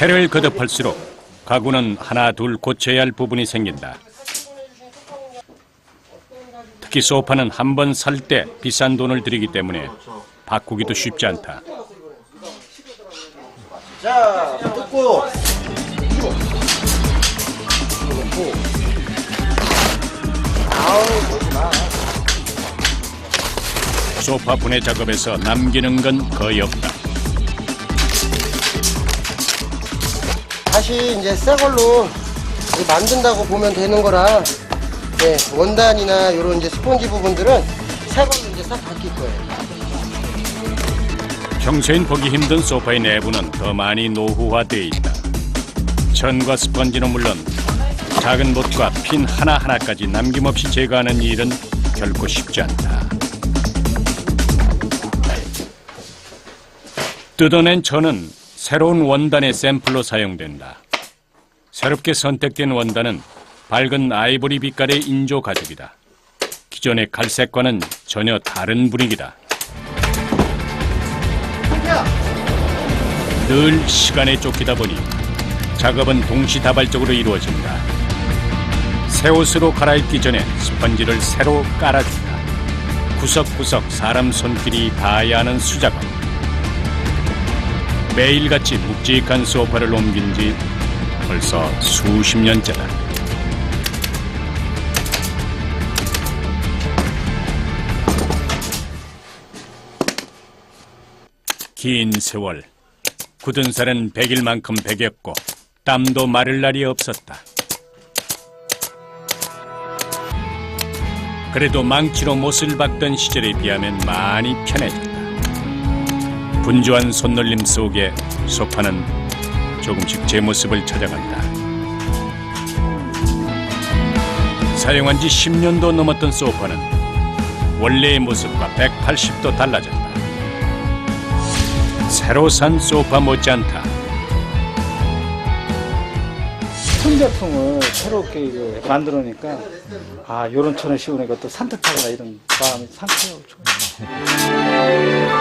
해를 거듭할수록 가구는 하나 둘 고쳐야 할 부분이 생긴다. 특히 소파는 한 번 살 때 비싼 돈을 들이기 때문에 바꾸기도 쉽지 않다. 자, 뜯고. 소파 분해 작업에서 남기는 건 거의 없다. 다시 이제 새 걸로 만든다고 보면 되는 거라 네, 원단이나 이런 이제 스펀지 부분들은 새 걸로 이제 싹 바뀔 거예요. 평소엔 보기 힘든 소파의 내부는 더 많이 노후화되어 있다. 천과 스펀지는 물론 작은 못과 핀 하나하나까지 남김없이 제거하는 일은 결코 쉽지 않다. 뜯어낸 천은 새로운 원단의 샘플로 사용된다. 새롭게 선택된 원단은 밝은 아이보리 빛깔의 인조 가죽이다. 기존의 갈색과는 전혀 다른 분위기다. 늘 시간에 쫓기다 보니 작업은 동시다발적으로 이루어진다. 새 옷으로 갈아입기 전에 스펀지를 새로 깔아준다. 구석구석 사람 손길이 닿아야 하는 수작업. 매일같이 묵직한 소파를 옮긴 지 벌써 수십 년째다. 긴 세월 굳은 살은 백일 만큼 백였고 땀도 마를 날이 없었다. 그래도 망치로 못을 박던 시절에 비하면 많이 편해졌다. 분주한 손놀림 속에 소파는 조금씩 제 모습을 찾아간다. 사용한 지 10년도 넘었던 소파는 원래의 모습과 180도 달라졌다. 새로 산 소파 못지않다. 큰 제품을 새롭게 만들어니까 아 요런 천을 씌우니까 또 산뜻하다 이런 마음이 상쾌하고 좋아요.